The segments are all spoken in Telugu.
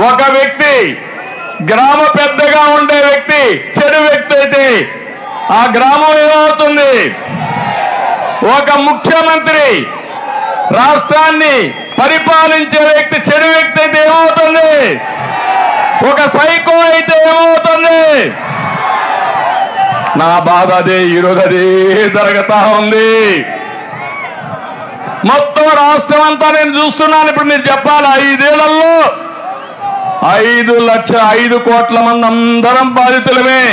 ఒక వ్యక్తి గ్రామ పెద్దగా ఉండే వ్యక్తి చెడు వ్యక్తి అయితే ఆ గ్రామం ఏమవుతుంది? ఒక ముఖ్యమంత్రి రాష్ట్రాన్ని పరిపాలించే వ్యక్తి చెడు వ్యక్తి అయితే ఏమవుతుంది? ఒక సైకో అయితే ఏమవుతుంది? నా బాధ అదే ఈరోజు అదే జరుగుతా ఉంది. మొత్తం రాష్ట్రం అంతా నేను చూస్తున్నాను. ఇప్పుడు మీరు చెప్పాలి? ఐదేళ్ళలో ఐదు లక్ష ఐదు కోట్ల మంది అందరం బాధితులమే.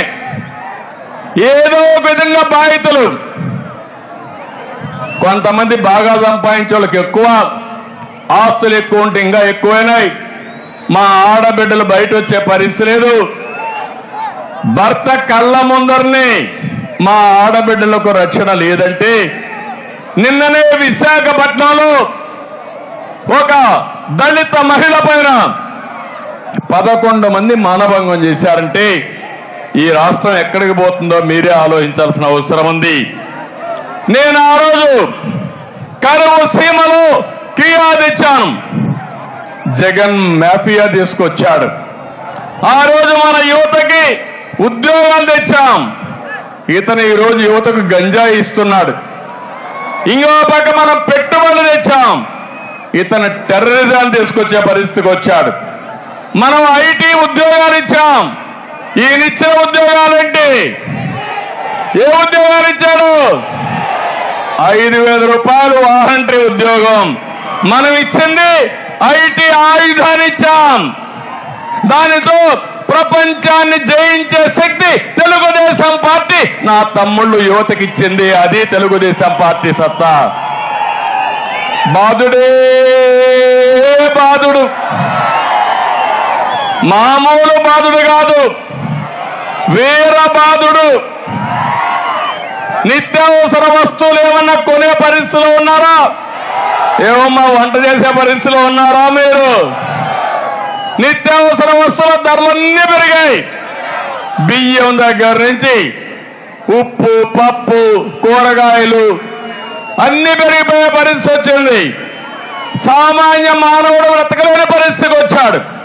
ఏదో ఒక విధంగా బాధితులు. కొంతమంది బాగా సంపాదించే వాళ్ళకి ఎక్కువ ఆస్తులు ఎక్కువ ఉంటే ఇంకా ఎక్కువైనాయి. మా ఆడబిడ్డలు బయట వచ్చే పరిస్థితి లేదు. భర్త కళ్ళ ముందరనే మా ఆడబిడ్డలకు రక్షణ లేదంటే నిన్ననే విశాఖపట్నంలో ఒక దళిత మహిళ పైన పదకొండు మంది మానభంగం చేశారంటే ఈ రాష్ట్రం ఎక్కడికి పోతుందో మీరే ఆలోచించాల్సిన అవసరం ఉంది. నేను ఆ రోజు కరువు సీమలో కియా తెచ్చాను. జగన్ మాఫియా తీసుకొచ్చాడు. ఆ రోజు మన యువతకి ఉద్యోగాలు తెచ్చాం. ఇతను ఈరోజు యువతకు గంజాయి ఇస్తున్నాడు. ఇంకో పక్క మనం పెట్టుబడులు తెచ్చాం. ఇతను టెర్రరిజాన్ని తీసుకొచ్చే పరిస్థితికి వచ్చాడు. మనం ఐటీ ఉద్యోగాలు ఇచ్చాం. ఈయన ఇచ్చిన ఉద్యోగాలేంటి? ఏ ఉద్యోగాలు ఇచ్చాడు? ఐదు వేల రూపాయలు వారంటీ ఉద్యోగం. మనం ఇచ్చింది ఐటీ ఆయుధాన్ని ఇచ్చాం. దానితో ప్రపంచాన్ని జయించే శక్తి తెలుగుదేశం పార్టీ నా తమ్ముళ్ళు యువతకి ఇచ్చింది అది తెలుగుదేశం పార్టీ సత్తా. బాధుడే బాధుడు మామూలు బాధుడు కాదు. వీర బాధుడు నిత్యావసర వస్తువులు ఏమన్నా కొనే పరిస్థితిలో ఉన్నారా? ఏమమ్మా వంట చేసే పరిస్థితిలో ఉన్నారా మీరు? నిత్యావసర వస్తువుల ధరలన్నీ పెరిగాయి. బియ్యం దగ్గర నుంచి ఉప్పు పప్పు కూరగాయలు అన్ని పెరిగిపోయే పరిస్థితి వచ్చింది. సామాన్య మానవుడు బ్రతకలేని పరిస్థితికి వచ్చాడు.